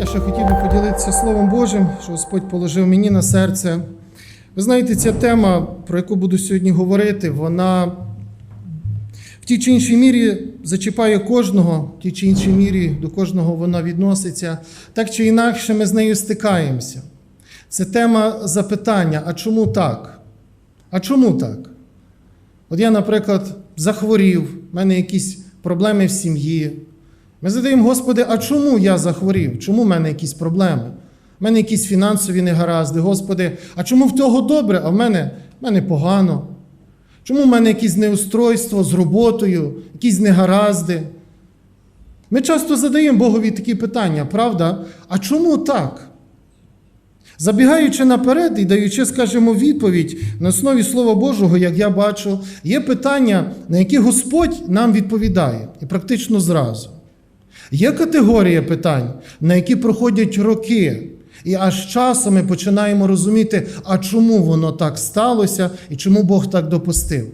Я ще хотів би поділитися Словом Божим, що Господь положив мені на серце. Ви знаєте, ця тема, про яку буду сьогодні говорити, вона в тій чи іншій мірі зачіпає кожного, в тій чи іншій мірі до кожного вона відноситься. Так чи інакше ми з нею стикаємося. Це тема запитання: а чому так? А чому так? От я, наприклад, захворів, в мене якісь проблеми в сім'ї. Ми задаємо, Господи, а чому я захворів? Чому в мене якісь проблеми? У мене якісь фінансові негаразди. Господи, а чому в того добре, а в мене, в мене погано? Чому в мене якісь неустройство з роботою, якісь негаразди? Ми часто задаємо Богові такі питання, правда? А чому так? Забігаючи наперед і даючи, скажімо, відповідь на основі Слова Божого, як я бачу, є питання, на які Господь нам відповідає, і практично зразу. Є категорія питань, на які проходять роки, і аж часом ми починаємо розуміти, а чому воно так сталося і чому Бог так допустив.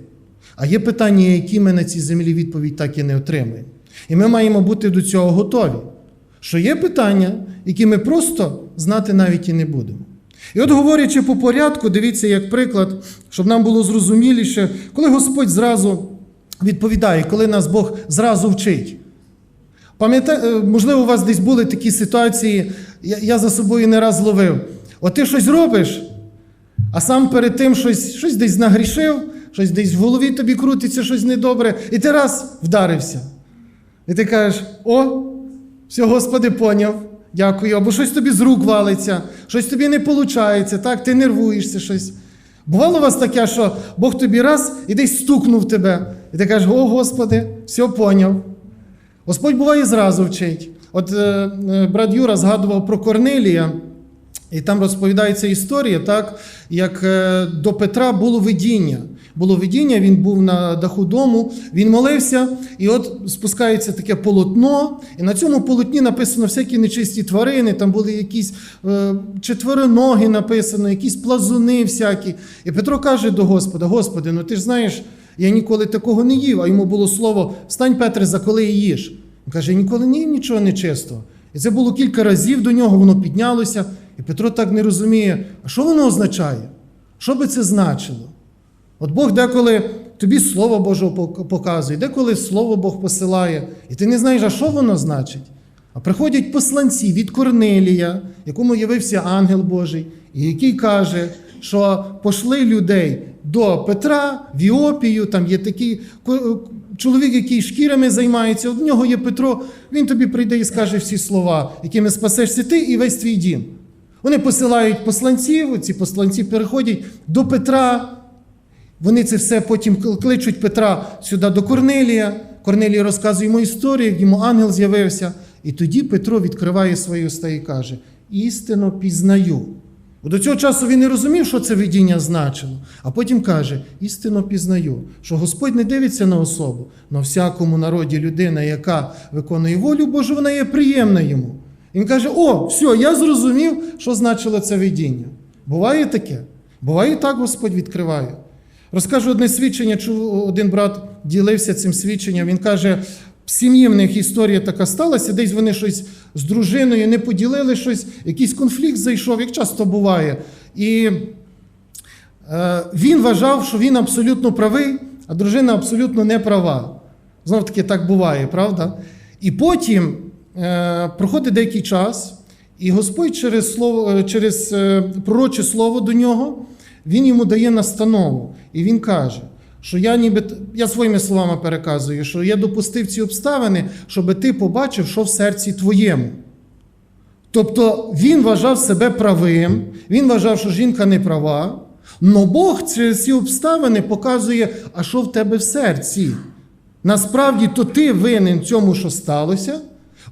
А є питання, які ми на цій землі відповідь так і не отримаємо. І ми маємо бути до цього готові. Що є питання, які ми просто знати навіть і не будемо. І от говорячи по порядку, дивіться, як приклад, щоб нам було зрозуміліше, коли Господь зразу відповідає, коли нас Бог зразу вчить. Пам'ятаєте, можливо, у вас десь були такі ситуації, я, я за собою не раз ловив. От ти щось робиш, а сам перед тим щось, щось десь нагрішив, щось десь в голові тобі крутиться, щось недобре, і ти раз вдарився. І ти кажеш: о, все, Господи, поняв, дякую. Або щось тобі з рук валиться, щось тобі не виходить, так, ти нервуєшся щось. Бувало у вас таке, що Бог тобі раз і десь стукнув тебе. І ти кажеш, о Господи, все поняв. Господь буває зразу вчить. От е, е, брат Юра згадував про Корнелія, і там розповідається історія, так, як е, до Петра було видіння. Було видіння, він був на даху дому, він молився, і от спускається таке полотно, і на цьому полотні написано всякі нечисті тварини, там були якісь е, четвероноги написано, якісь плазуни всякі. І Петро каже до Господа: Господи, ну ти ж знаєш, я ніколи такого не їв, а йому було слово: Встань, Петре, за коли їж. Він каже, я ніколи не їв нічого нечистого. І це було кілька разів до нього, воно піднялося. І Петро так не розуміє, а що воно означає? Що би це значило? От Бог деколи тобі Слово Боже показує, деколи Слово Бог посилає, і ти не знаєш, а що воно значить. А приходять посланці від Корнелія, якому явився ангел Божий, і який каже, що пошли людей до Петра в Іопію, там є такий чоловік, який шкірами займається, в нього є Петро, він тобі прийде і скаже всі слова, якими спасешся ти і весь твій дім. Вони посилають посланців, ці посланці переходять до Петра. Вони це все потім кличуть Петра сюди до Корнелія. Корнелій розказує йому історію, як йому ангел з'явився. І тоді Петро відкриває свої уста і каже: істинно пізнаю. До цього часу він не розумів, що це видіння значило, а потім каже: істинно пізнаю, що Господь не дивиться на особу, на всякому народі людина, яка виконує волю Божу, вона є приємна йому. Він каже: О, все, я зрозумів, що значило це видіння. Буває таке? Буває так Господь відкриває. Розкажу одне свідчення, чув один брат ділився цим свідченням. Він каже, в сім'ї в них історія така сталася, десь вони щось з дружиною не поділили щось, якийсь конфлікт зайшов, як часто буває. І е, він вважав, що він абсолютно правий, а дружина абсолютно не права. Знов таки так буває, правда? І потім е, проходить деякий час, і Господь через слово, через е, пророче слово до нього. Він йому дає настанову, і він каже, що я ніби я своїми словами переказую, що я допустив ці обставини, щоб ти побачив, що в серці твоєму. Тобто він вважав себе правим, він вважав, що жінка не права, але Бог через ці обставини показує, а що в тебе в серці. Насправді, то ти винен цьому, що сталося,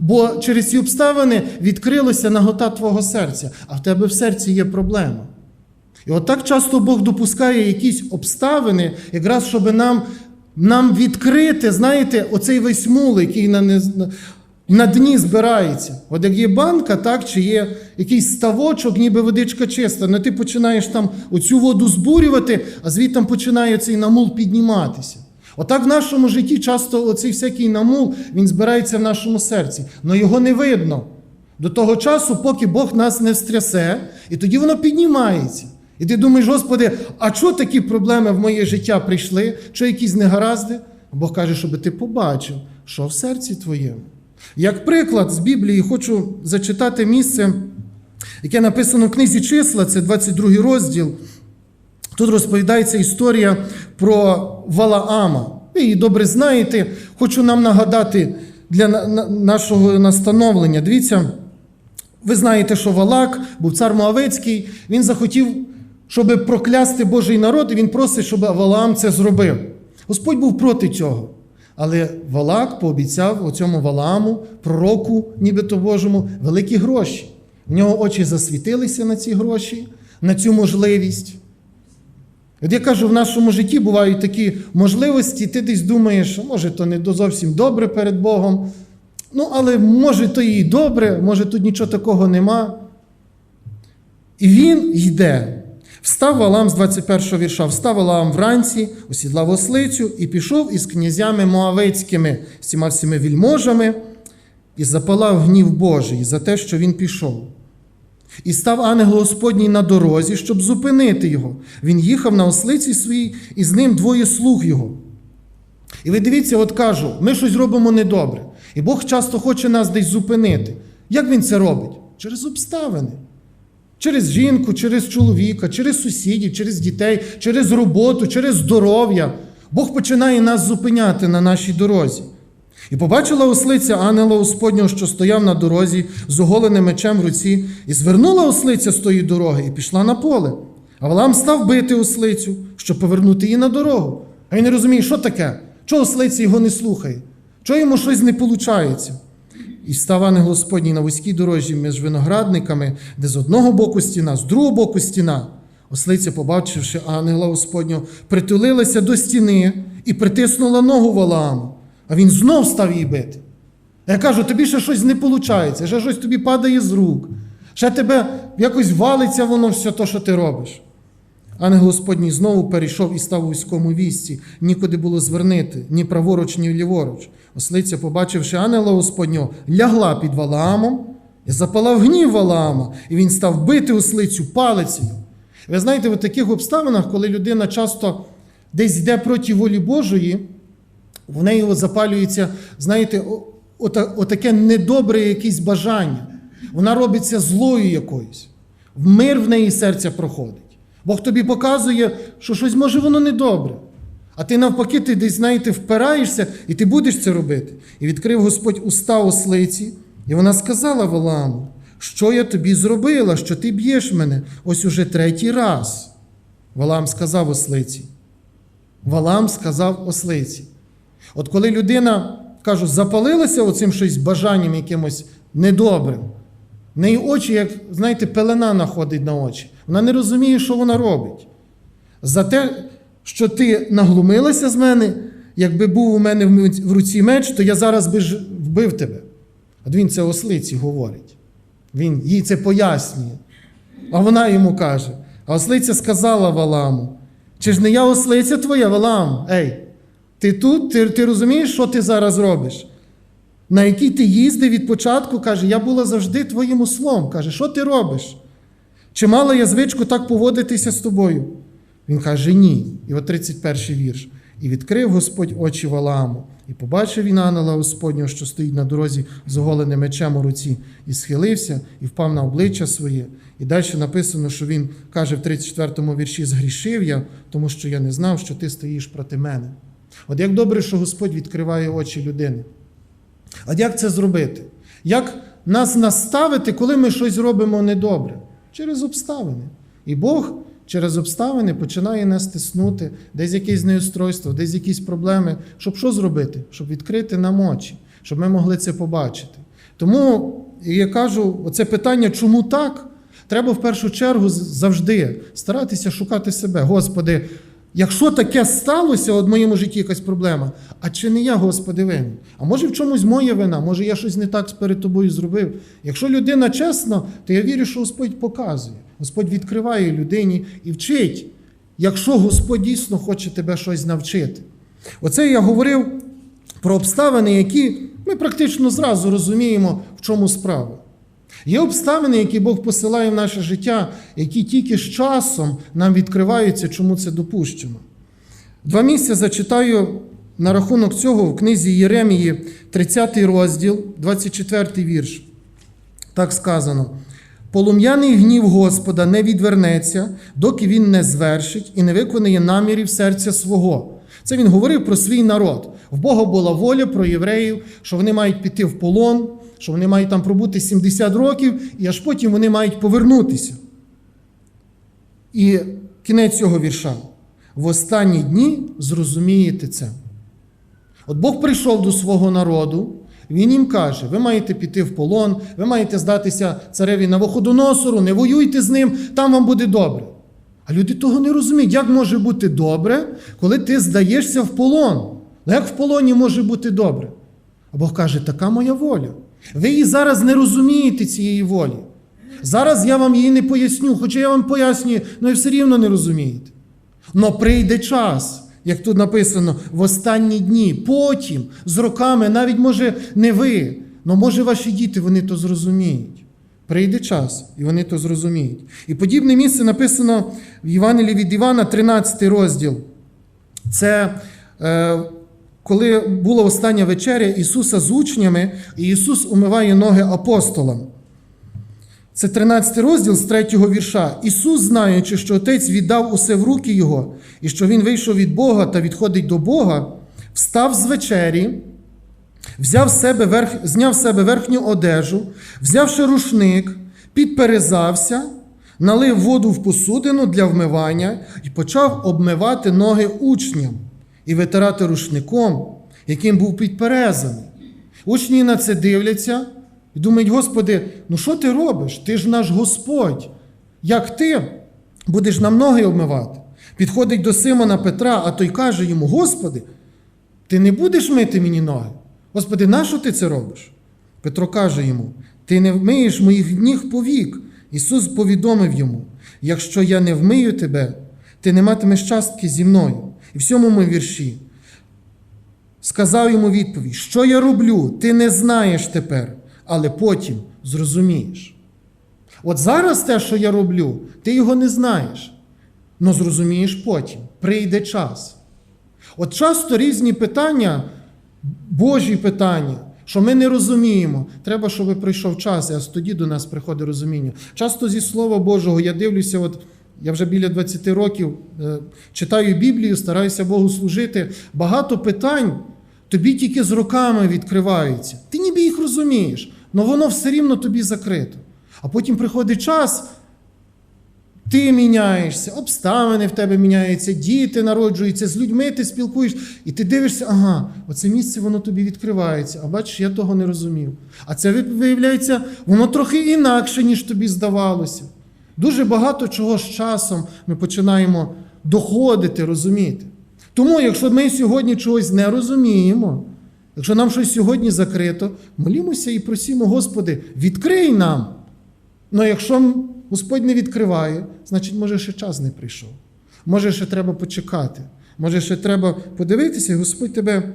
бо через ці обставини відкрилася нагота твого серця, а в тебе в серці є проблема. І от так часто Бог допускає якісь обставини, якраз щоб нам нам відкрити, знаєте, оцей весь мул, який на на дні збирається. От як є банка, так, чи є якийсь ставочок, ніби водичка чиста, але ти починаєш там оцю воду збурювати, а звідти починає цей намул підніматися. Отак в нашому житті часто оцей всякий намул він збирається в нашому серці, але його не видно. До того часу, поки Бог нас не встрясе, і тоді воно піднімається. І ти думаєш, Господи, а чого такі проблеми в моє життя прийшли? Що якісь негаразди? Бог каже, щоб ти побачив, що в серці твоєму. Як приклад з Біблії хочу зачитати місце, яке написано в книзі числа, це 22 розділ. Тут розповідається історія про Валаама. Ви її добре знаєте. Хочу нам нагадати для на- на- нашого настановлення. Дивіться, ви знаєте, що Валак був цар Моавецький, він захотів, щоб проклясти Божий народ, і він просить, щоб Валаам це зробив. Господь був проти цього. Але Валак пообіцяв оцьому Валааму, пророку, нібито Божому, великі гроші. В нього очі засвітилися на ці гроші, на цю можливість. От я кажу, в нашому житті бувають такі можливості, ти десь думаєш, може, то не зовсім добре перед Богом. Ну, але може, то і добре, може тут нічого такого нема. І він йде. Встав Валам з 21 вірша, встав Валам вранці, осідлав ослицю і пішов із князями Моавецькими, з цими всіми вільможами, і запалав гнів Божий за те, що він пішов. І став ангел Господній на дорозі, щоб зупинити його. Він їхав на ослиці своїй, і з ним двоє слуг його. І ви дивіться, от кажу, ми щось робимо недобре. І Бог часто хоче нас десь зупинити. Як він це робить? Через обставини. Через жінку, через чоловіка, через сусідів, через дітей, через роботу, через здоров'я. Бог починає нас зупиняти на нашій дорозі. І побачила ослиця ангела Господнього, що стояв на дорозі з оголеним мечем в руці, і звернула ослиця з тої дороги і пішла на поле. А Валам став бити ослицю, щоб повернути її на дорогу. А він не розуміє, що таке? Чого ослиця його не слухає? Чого йому щось не виходить? І став ангел Господній на вузькій дорожі між виноградниками, де з одного боку стіна, з другого боку стіна. Ослиця, побачивши ангела Господнього, притулилася до стіни і притиснула ногу Валааму. А він знов став її бити. Я кажу, тобі ще щось не виходить, ще щось тобі падає з рук, ще тебе якось валиться воно все те, що ти робиш. Ангел Господній знову перейшов і став у військовому вісці, нікуди було звернити, ні праворуч, ні ліворуч. Ослиця, побачивши ангела Господнього, лягла під Валаамом і запалав гнів Валаама, і він став бити ослицю палицею. Ви знаєте, в таких обставинах, коли людина часто десь йде проти волі Божої, в неї запалюється, знаєте, отаке недобре якесь бажання. Вона робиться злою якоюсь. Мир в неї серця проходить. Бог тобі показує, що щось може воно недобре. А ти навпаки, ти десь, знаєте, впираєшся, і ти будеш це робити. І відкрив Господь уста ослиці, і вона сказала Валааму, що я тобі зробила, що ти б'єш мене ось уже третій раз. Валаам сказав ослиці. Валаам сказав ослиці. От коли людина, кажу, запалилася оцим щось бажанням якимось недобрим, в неї очі, як, знаєте, пелена находить на очі. Вона не розуміє, що вона робить. За те, що ти наглумилася з мене, якби був у мене в руці меч, то я зараз би вбив тебе. От він це ослиці говорить. Він їй це пояснює. А вона йому каже: а ослиця сказала Валаму: чи ж не я ослиця твоя, Валам? Ей, ти тут, ти, ти розумієш, що ти зараз робиш? На який ти їздив від початку, каже, я була завжди твоїм услом. Каже, що ти робиш? Чи мала я звичку так поводитися з тобою? Він каже, ні. І от 31 вірш. І відкрив Господь очі Валааму, і побачив він ангела Господнього, що стоїть на дорозі з оголеним мечем у руці, і схилився, і впав на обличчя своє. І далі написано, що він каже в 34 вірші: Згрішив я, тому що я не знав, що ти стоїш проти мене. От як добре, що Господь відкриває очі людини. От як це зробити? Як нас наставити, коли ми щось робимо недобре? Через обставини. І Бог через обставини починає нас тиснути, десь якесь неустройство, десь якісь проблеми. Щоб що зробити? Щоб відкрити нам очі, щоб ми могли це побачити. Тому я кажу, оце питання, чому так? Треба в першу чергу завжди старатися шукати себе. Господи, якщо таке сталося от в моєму житті якась проблема, а чи не я, Господи, винен? А може в чомусь моя вина, може я щось не так перед тобою зробив. Якщо людина чесна, то я вірю, що Господь показує. Господь відкриває людині і вчить, якщо Господь дійсно хоче тебе щось навчити. Оце я говорив про обставини, які ми практично зразу розуміємо, в чому справа. Є обставини, які Бог посилає в наше життя, які тільки з часом нам відкриваються, чому це допущено. Два місця зачитаю на рахунок цього в книзі Єремії, 30 розділ, 24 вірш. Так сказано: Полум'яний гнів Господа не відвернеться, доки він не звершить і не виконає намірів серця свого. Це він говорив про свій народ. В Бога була воля про євреїв, що вони мають піти в полон, що вони мають там пробути 70 років, і аж потім вони мають повернутися. І кінець цього вірша. В останні дні зрозумієте це. От Бог прийшов до свого народу, він їм каже: ви маєте піти в полон, ви маєте здатися цареві Навуходоносору, не воюйте з ним, там вам буде добре. А люди того не розуміють, як може бути добре, коли ти здаєшся в полон. Ну як в полоні може бути добре? А Бог каже, така моя воля. Ви її зараз не розумієте цієї волі. Зараз я вам її не поясню, хоча я вам пояснюю, але ви все рівно не розумієте. Но прийде час, як тут написано, в останні дні, потім, з роками, навіть може не ви, але може ваші діти вони то зрозуміють. Прийде час, і вони то зрозуміють. І подібне місце написано в Євангелії від Івана, 13 розділ. Це е, коли була остання вечеря Ісуса з учнями, і Ісус умиває ноги апостолам. Це 13 розділ з 3 вірша. Ісус, знаючи, що Отець віддав усе в руки Його, і що Він вийшов від Бога та відходить до Бога, встав з вечері, взяв себе верх, зняв себе верхню одежу, взявши рушник, підперезався, налив воду в посудину для вмивання і почав обмивати ноги учням і витирати рушником, яким був підперезаний. Учні на це дивляться і думають, Господи, ну що ти робиш? Ти ж наш Господь. Як ти будеш нам ноги обмивати? Підходить до Симона Петра, а той каже йому: Господи, ти не будеш мити мені ноги? Господи, нащо ти це робиш? Петро каже йому: Ти не вмиєш моїх ніг повік. Ісус повідомив йому: якщо я не вмию тебе, ти не матимеш частки зі мною. І в сьомому вірші сказав йому відповідь: Що я роблю, ти не знаєш тепер, але потім зрозумієш. От зараз те, що я роблю, ти його не знаєш, але зрозумієш потім. Прийде час. От часто різні питання, Божі питання, що ми не розуміємо. Треба, щоб прийшов час, і аж тоді до нас приходить розуміння. Часто зі Слова Божого я дивлюся, от я вже біля 20 років е, читаю Біблію, стараюся Богу служити. Багато питань тобі тільки з роками відкриваються. Ти ніби їх розумієш, але воно все рівно тобі закрито. А потім приходить час, ти міняєшся, обставини в тебе міняються, діти народжуються, з людьми ти спілкуєшся, і ти дивишся, ага, оце місце воно тобі відкривається. А бачиш, я того не розумів. А це виявляється, воно трохи інакше, ніж тобі здавалося. Дуже багато чого з часом ми починаємо доходити, розуміти. Тому, якщо ми сьогодні чогось не розуміємо, якщо нам щось сьогодні закрито, молімося і просімо, Господи, відкрий нам. Ну якщо Господь не відкриває, значить, може, ще час не прийшов. Може, ще треба почекати. Може, ще треба подивитися, і Господь тебе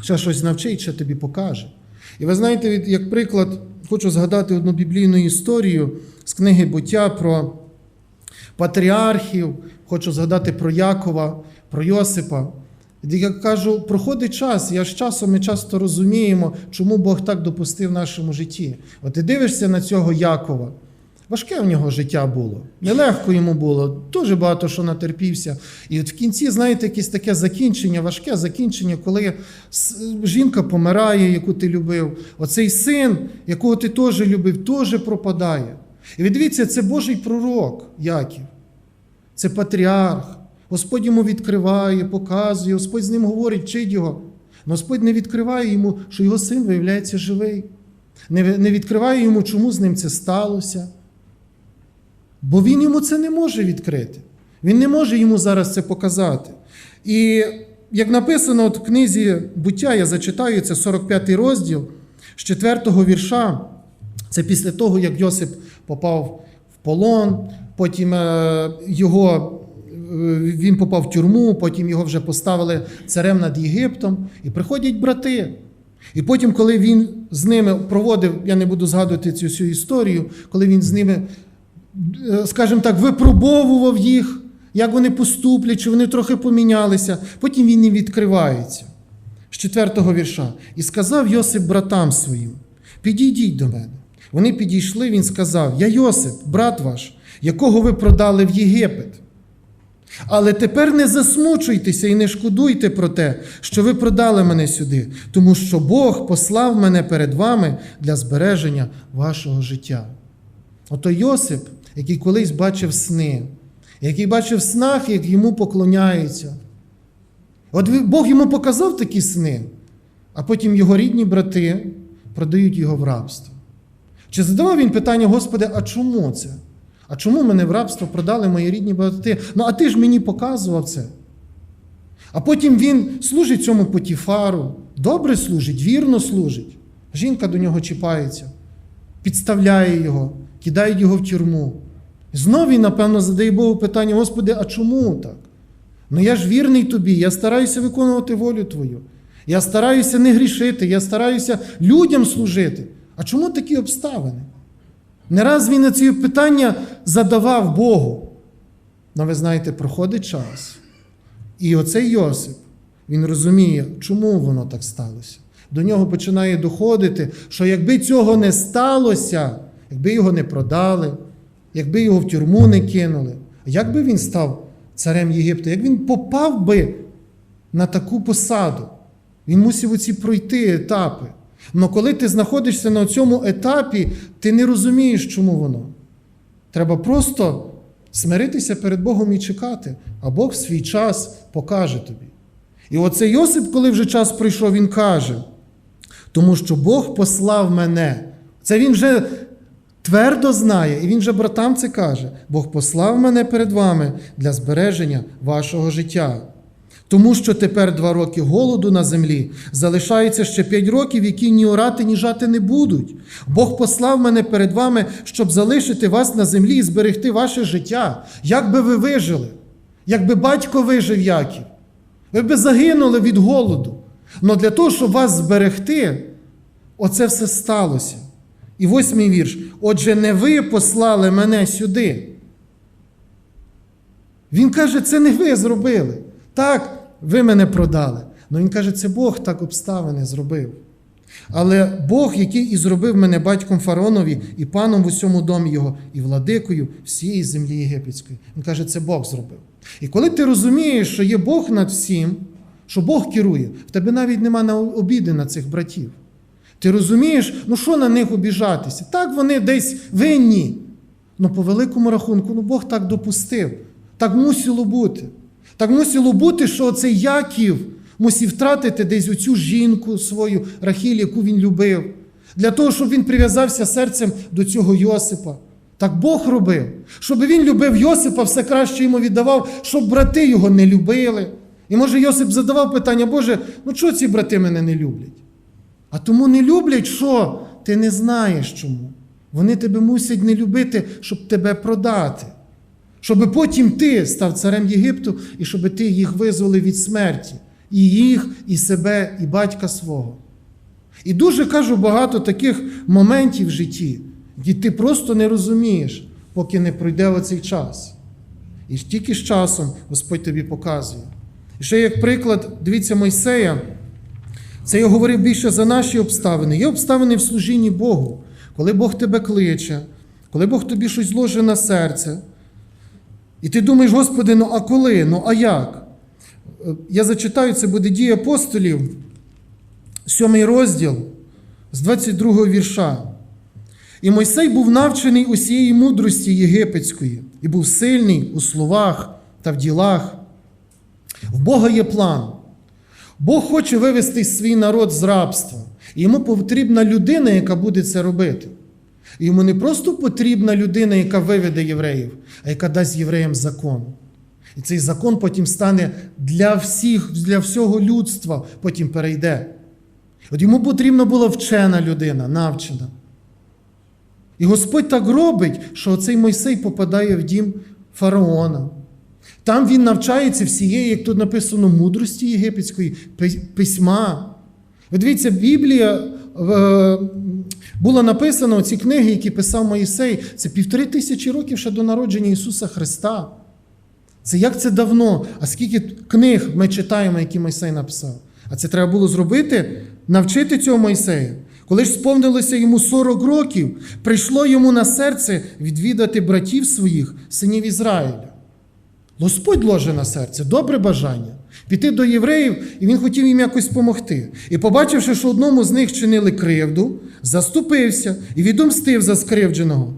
ще щось навчить, ще тобі покаже. І ви знаєте, як приклад, хочу згадати одну біблійну історію з книги буття про патріархів, хочу згадати про Якова, про Йосипа. Я кажу, проходить час, я з часом ми часто розуміємо, чому Бог так допустив в нашому житті. От ти дивишся на цього Якова. Важке в нього життя було, нелегко йому було, дуже багато що натерпівся. І от в кінці, знаєте, якесь таке закінчення, важке закінчення, коли жінка помирає, яку ти любив. Оцей син, якого ти теж любив, теж пропадає. І дивіться, це Божий пророк Яків. Це патріарх. Господь йому відкриває, показує, Господь з ним говорить, вчить його. Но Господь не відкриває йому, що його син виявляється живий. Не відкриває йому, чому з ним це сталося. Бо він йому це не може відкрити. Він не може йому зараз це показати. І як написано от в книзі буття, я зачитаю це 45 розділ з 4 вірша. Це після того, як Йосип попав в полон, потім е, його, е, він попав в тюрму, потім його вже поставили царем над Єгиптом. І приходять брати. І потім, коли він з ними проводив, я не буду згадувати цю всю історію, коли він з ними, е, скажімо так, випробовував їх, як вони поступлять, чи вони трохи помінялися, потім він їм відкривається. З четвертого вірша. І сказав Йосип братам своїм: Підійдіть до мене. Вони підійшли, він сказав: Я Йосип, брат ваш, якого ви продали в Єгипет. Але тепер не засмучуйтеся і не шкодуйте про те, що ви продали мене сюди, тому що Бог послав мене перед вами для збереження вашого життя. Ото Йосип, який колись бачив сни, який бачив снах, як йому поклоняються. От Бог йому показав такі сни, а потім його рідні брати продають його в рабство. Чи задавав він питання, Господи, а чому це? А чому мене в рабство продали мої рідні брати? Ну, а ти ж мені показував це. А потім він служить цьому Потіфару, добре служить, вірно служить. Жінка до нього чіпається, підставляє його, кидає його в тюрму. Знов він, напевно, задає Богу питання: Господи, а чому так? Ну я ж вірний тобі, я стараюся виконувати волю Твою. Я стараюся не грішити, я стараюся людям служити. А чому такі обставини? Не раз він на ці питання задавав Богу. Ну, ви знаєте, проходить час. І оцей Йосип, він розуміє, чому воно так сталося. До нього починає доходити, що якби цього не сталося, якби його не продали, якби його в тюрму не кинули, як би він став царем Єгипту, як він попав би на таку посаду, він мусив оці пройти етапи. Але коли ти знаходишся на цьому етапі, ти не розумієш, чому воно. Треба просто смиритися перед Богом і чекати, а Бог свій час покаже тобі. І оцей Йосип, коли вже час прийшов, він каже, тому що Бог послав мене. Це він вже твердо знає, і він же братам це каже: Бог послав мене перед вами для збереження вашого життя. Тому що тепер два роки голоду на землі, залишається ще п'ять років, які ні орати, ні жати не будуть. Бог послав мене перед вами, щоб залишити вас на землі і зберегти ваше життя. Як би ви вижили? Якби батько вижив Яків, ви б загинули від голоду. Але для того, щоб вас зберегти, оце все сталося. І восьмий вірш. Отже, не ви послали мене сюди. Він каже, це не ви зробили. Так, ви мене продали. Але він каже, це Бог так обставини зробив. Але Бог, який і зробив мене батьком фараонові, і паном в усьому домі його, і владикою всієї землі єгипетської. Він каже, це Бог зробив. І коли ти розумієш, що є Бог над всім, що Бог керує, в тебе навіть нема на обіди на цих братів. Ти розумієш, ну що на них обіжатися? Так вони десь винні. Ну, по великому рахунку, ну Бог так допустив. Так мусило бути. Так мусило бути, що цей Яків мусив втратити десь оцю жінку свою Рахіль, яку він любив, для того, щоб він прив'язався серцем до цього Йосипа. Так Бог робив, щоб він любив Йосипа, все краще йому віддавав, щоб брати його не любили. І може Йосип задавав питання, Боже, ну чого ці брати мене не люблять? А тому не люблять, що ти не знаєш чому. Вони тебе мусять не любити, щоб тебе продати. Щоб потім ти став царем Єгипту і щоб ти їх визволив від смерті. І їх, і себе, і батька свого. І дуже кажу багато таких моментів в житті, які ти просто не розумієш, поки не пройде оцей час. І тільки з часом Господь тобі показує. І ще як приклад, дивіться Мойсея, це я говорив більше за наші обставини. Є обставини в служінні Богу, коли Бог тебе кличе, коли Бог тобі щось зложить на серце. І ти думаєш, Господи, ну а коли? Ну а як? Е, Я зачитаю, це буде дії апостолів, сьомий розділ з 22 вірша. І Мойсей був навчений усієї мудрості єгипетської, і був сильний у словах та в ділах. В Бога є план. Бог хоче вивести свій народ з рабства. І йому потрібна людина, яка буде це робити. Йому не просто потрібна людина, яка виведе євреїв, а яка дасть євреям закон. І цей закон потім стане для всіх, для всього людства, потім перейде. От йому потрібна була вчена людина, навчена. І Господь так робить, що цей Мойсей попадає в дім фараона. Там він навчається всієї, як тут написано, мудрості єгипетської, письма. Ви дивіться, Біблія е, була написана, ці книги, які писав Моїсей, це півтори тисячі років ще до народження Ісуса Христа. Це як це давно? А скільки книг ми читаємо, які Мойсей написав? А це треба було зробити, навчити цього Мойсея. Коли ж сповнилося йому 40 років, прийшло йому на серце відвідати братів своїх, синів Ізраїля. Господь ложе на серце, добре бажання. Піти до євреїв, і він хотів їм якось допомогти. І побачивши, що одному з них чинили кривду, заступився і відомстив за скривдженого.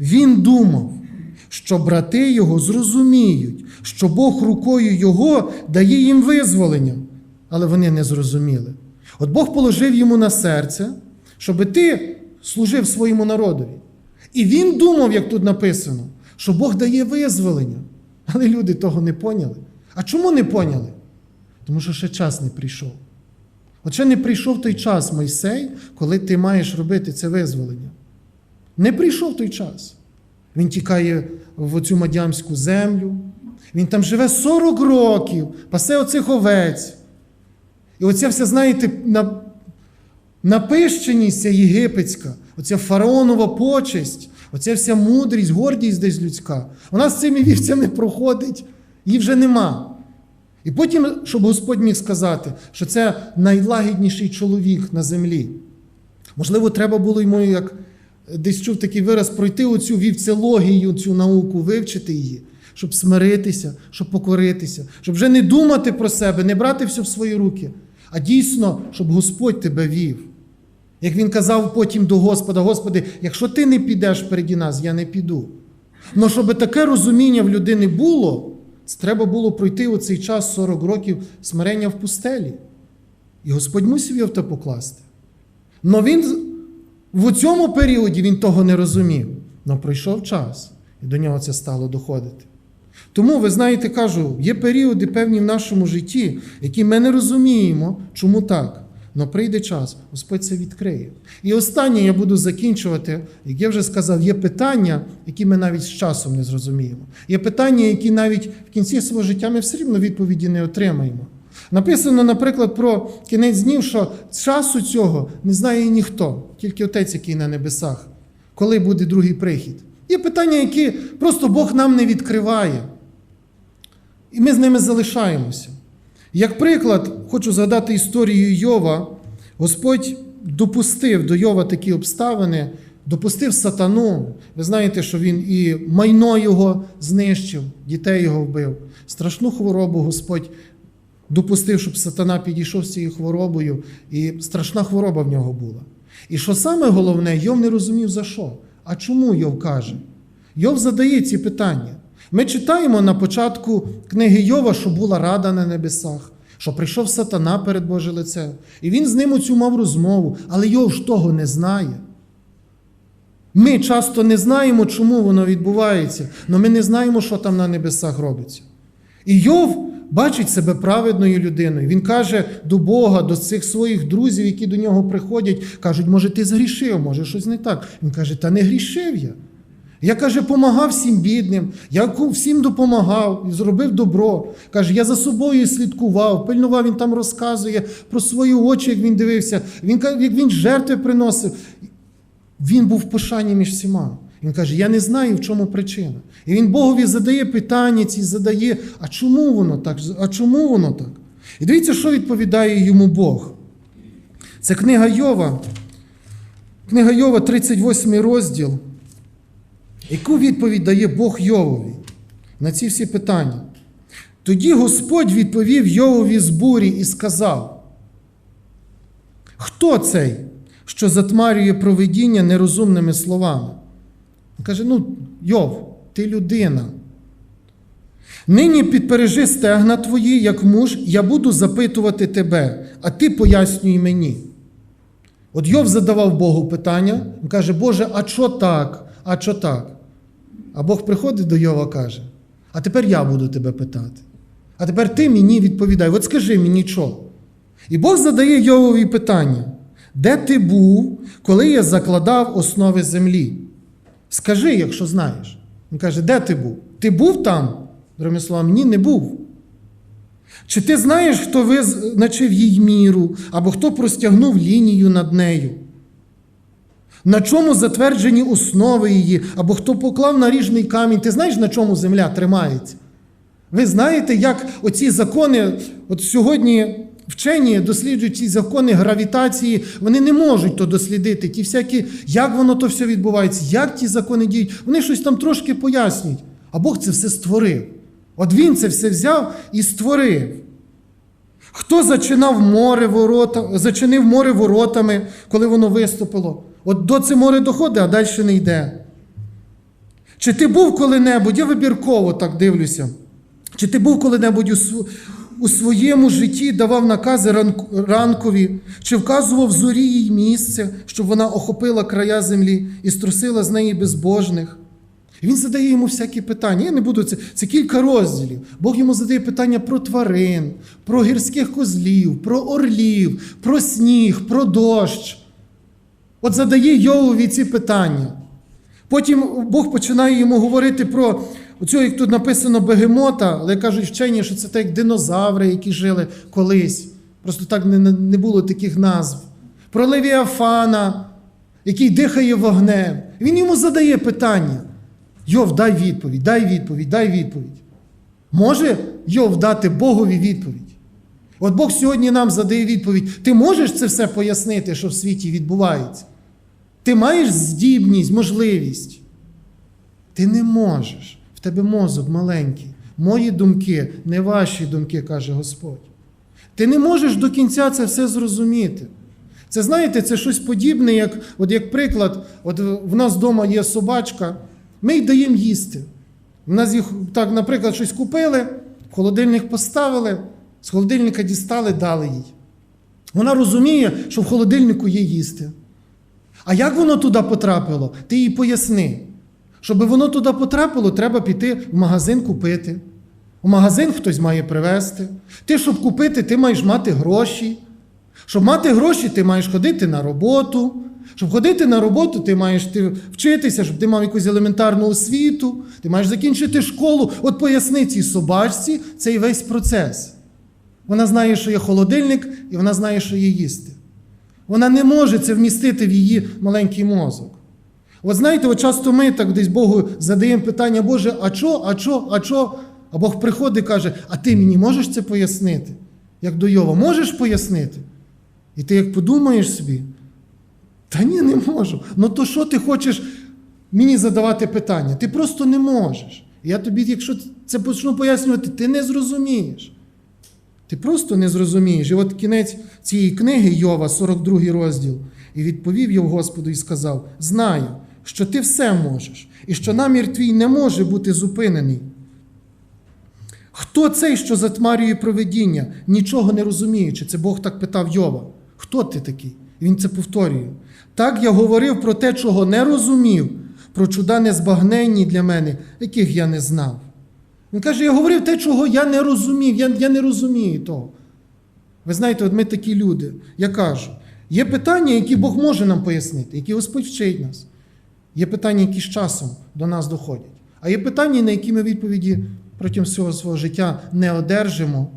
Він думав, що брати його зрозуміють, що Бог рукою його дає їм визволення. Але вони не зрозуміли. От Бог положив йому на серце, щоб ти служив своєму народові. І він думав, як тут написано, що Бог дає визволення. Але люди того не поняли. А чому не поняли? Тому що ще час не прийшов. От ще не прийшов той час, Мойсей, коли ти маєш робити це визволення. Не прийшов той час. Він тікає в оцю мадямську землю. Він там живе 40 років, пасе оцих овець. І оця вся, знаєте, напищеність єгипетська, оця фараонова почесть, оця вся мудрість, гордість десь людська, вона з цими вівцями проходить, її вже нема. І потім, щоб Господь міг сказати, що це найлагідніший чоловік на землі. Можливо, треба було йому, як десь чув такий вираз, пройти оцю вівцелогію, цю науку, вивчити її, щоб смиритися, щоб покоритися, щоб вже не думати про себе, не брати все в свої руки, а дійсно, щоб Господь тебе вів. Як він казав потім до Господа: Господи, якщо ти не підеш переді нас, я не піду. Но щоб таке розуміння в людини було, це треба було пройти у цей час 40 років смирення в пустелі. І Господь мусив його в те покласти. Но він в цьому періоді він того не розумів. Но пройшов час, і до нього це стало доходити. Тому, ви знаєте, кажу, є періоди певні в нашому житті, які ми не розуміємо, чому так. Но прийде час, Господь це відкриє. І останнє я буду закінчувати, як я вже сказав, є питання, які ми навіть з часом не зрозуміємо. Є питання, які навіть в кінці свого життя ми все рівно відповіді не отримаємо. Написано, наприклад, про кінець днів, що часу цього не знає ніхто, тільки Отець, який на небесах, коли буде другий прихід. Є питання, які просто Бог нам не відкриває. І ми з ними залишаємося. Як приклад, хочу згадати історію Йова. Господь допустив до Йова такі обставини, допустив сатану. Ви знаєте, що він і майно його знищив, дітей його вбив. Страшну хворобу Господь допустив, щоб сатана підійшов з цією хворобою, і страшна хвороба в нього була. І що саме головне, Йов не розумів за що. А чому Йов каже? Йов задає ці питання. Ми читаємо на початку книги Йова, що була рада на небесах, що прийшов сатана перед Боже лице, і він з ним оцю мав розмову, але Йов ж того не знає. Ми часто не знаємо, чому воно відбувається, але ми не знаємо, що там на небесах робиться. І Йов бачить себе праведною людиною. Він каже до Бога, до цих своїх друзів, які до нього приходять, кажуть, може, ти згрішив, може, щось не так. Він каже, та не грішив я. Я каже, помагав всім бідним, я всім допомагав, зробив добро. Каже, я за собою слідкував, пильнував, він там розказує про свої очі, як він дивився, він, як він жертви приносив. Він був в пошані між всіма. Він каже: Я не знаю, в чому причина. І він Богові задає питання, ці задає, а чому воно так? А чому воно так? І дивіться, що відповідає йому Бог. Це книга Йова, книга Йова, 38 розділ. Яку відповідь дає Бог Йовові на ці всі питання? Тоді Господь відповів Йовові з бурі і сказав: Хто цей, що затмарює провидіння нерозумними словами? Він каже: ну, Йов, ти людина. Нині підпережи стегна твої, як муж, я буду запитувати тебе, а ти пояснюй мені. От Йов задавав Богу питання, він каже, Боже, а що так? А що так? А Бог приходить до Йова каже: А тепер я буду тебе питати. А тепер ти мені відповідай, от скажи мені що. І Бог задає Йовові питання: де ти був, коли я закладав основи землі? Скажи, якщо знаєш. Він каже, де ти був? Ти був там? Другими ні, не був. Чи ти знаєш, хто визначив їй міру, або хто простягнув лінію над нею? На чому затверджені основи її, або хто поклав наріжний камінь? Ти знаєш, на чому земля тримається? Ви знаєте, як оці закони, от сьогодні вчені досліджують ці закони гравітації, вони не можуть то дослідити. Ті всякі, як воно то все відбувається, як ті закони діють, вони щось там трошки пояснюють. А Бог це все створив. От Він це все взяв і створив. Хто зачинав море ворота, зачинив море воротами, коли воно виступило? От до це море доходить, а далі не йде. Чи ти був коли-небудь, я вибірково так дивлюся. Чи ти був коли-небудь у, у своєму житті, давав накази ранкові, чи вказував зорі їй місце, щоб вона охопила края землі і струсила з неї безбожних? І він задає йому всякі питання. Я не буду це, це кілька розділів. Бог йому задає питання про тварин, про гірських козлів, про орлів, про сніг, про дощ. От задає Йовові ці питання. Потім Бог починає йому говорити про оцього, як тут написано, бегемота, але кажуть вчені, що це так як динозаври, які жили колись. Просто так не, не було таких назв. Про Левіафана, який дихає вогнем. Він йому задає питання. Йов, дай відповідь, дай відповідь, дай відповідь. Може Йов дати Богові відповідь? От Бог сьогодні нам задає відповідь. Ти можеш це все пояснити, що в світі відбувається? Ти маєш здібність, можливість. Ти не можеш. В тебе мозок маленький. Мої думки, не ваші думки, каже Господь. Ти не можеш до кінця це все зрозуміти. Це знаєте, це щось подібне, як, от як приклад, от в нас вдома є собачка, ми їй даємо їсти. У нас їх, так, наприклад, щось купили, в холодильник поставили, з холодильника дістали, дали їй. Вона розуміє, що в холодильнику є їсти. А як воно туди потрапило? Ти їй поясни. Щоб воно туди потрапило, треба піти в магазин купити. У магазин хтось має привезти. Ти, щоб купити, ти маєш мати гроші. Щоб мати гроші, ти маєш ходити на роботу. Щоб ходити на роботу, ти маєш ти вчитися, щоб ти мав якусь елементарну освіту, ти маєш закінчити школу. От поясни цій собачці цей весь процес. Вона знає, що є холодильник, і вона знає, що є їсти. Вона не може це вмістити в її маленький мозок. От знаєте, от часто ми так десь Богу задаємо питання, Боже, а чо, а чо, а чо? А Бог приходить і каже, а ти мені можеш це пояснити? Як до Йова, можеш пояснити? І ти як подумаєш собі, та ні, не можу. Ну то що ти хочеш мені задавати питання? Ти просто не можеш. Я тобі, якщо це почну пояснювати, ти не зрозумієш. Ти просто не зрозумієш. І от кінець цієї книги Йова, 42 розділ, і відповів Йов Господу і сказав: Знаю, що ти все можеш, і що намір твій не може бути зупинений. Хто цей, що затмарює провидіння, нічого не розуміючи? Це Бог так питав Йова. Хто ти такий? І він це повторює. Так я говорив про те, чого не розумів, про чуда незбагненні для мене, яких я не знав. Він каже: я говорив те, чого я не розумів, я, я не розумію того. Ви знаєте, от ми такі люди. Я кажу, є питання, які Бог може нам пояснити, які Господь вчить нас. Є питання, які з часом до нас доходять. А є питання, на які ми відповіді протягом всього свого життя не одержимо.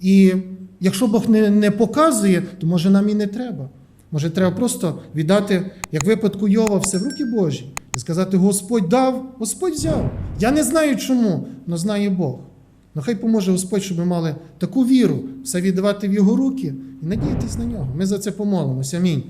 І якщо Бог не, не показує, то може нам і не треба. Може, треба просто віддати, як випадку Йова, все в руки Божі. І сказати: Господь дав, Господь взяв. Я не знаю чому, але знає Бог. Ну хай поможе Господь, щоб ми мали таку віру, все віддавати в Його руки і надіятись на нього. Ми за це помолимося. Амінь.